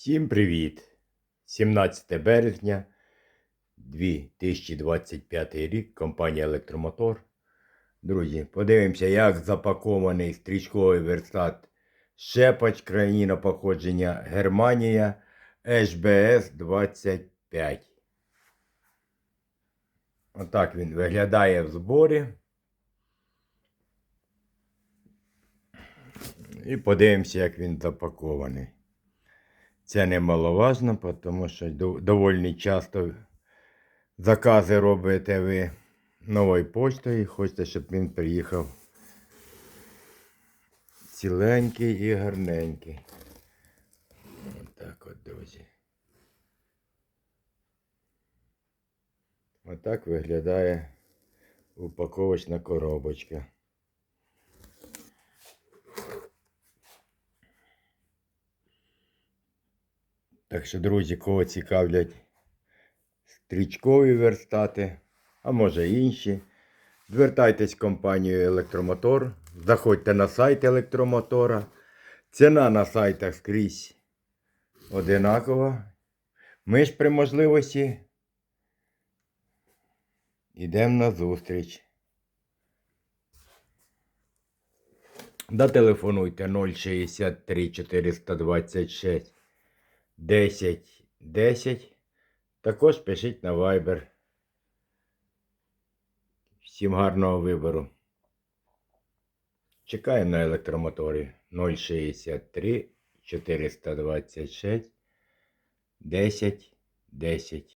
Всім привіт! 17 березня 2025 рік, компанія Електромотор. Друзі, подивимося, як запакований стрічковий верстат Шепач, країна походження Германія HBS 25. Отак він виглядає в зборі. І подивимося, як він запакований. Це немаловажно, тому що доволі часто закази робите ви новою поштою хочете, щоб він приїхав ціленький і гарненький. Отак от, друзі. Отак виглядає упаковочна коробочка. Так що, друзі, кого цікавлять стрічкові верстати, а може інші, звертайтесь в компанію Електромотор, заходьте на сайт електромотора. Ціна на сайтах скрізь одинакова. Ми ж при можливості йдемо на зустріч. Дотелефонуйте 063 426 10 10. Також пишіть на Viber. Всім гарного вибору. Чекаємо на електромоторі 063 426 10 10.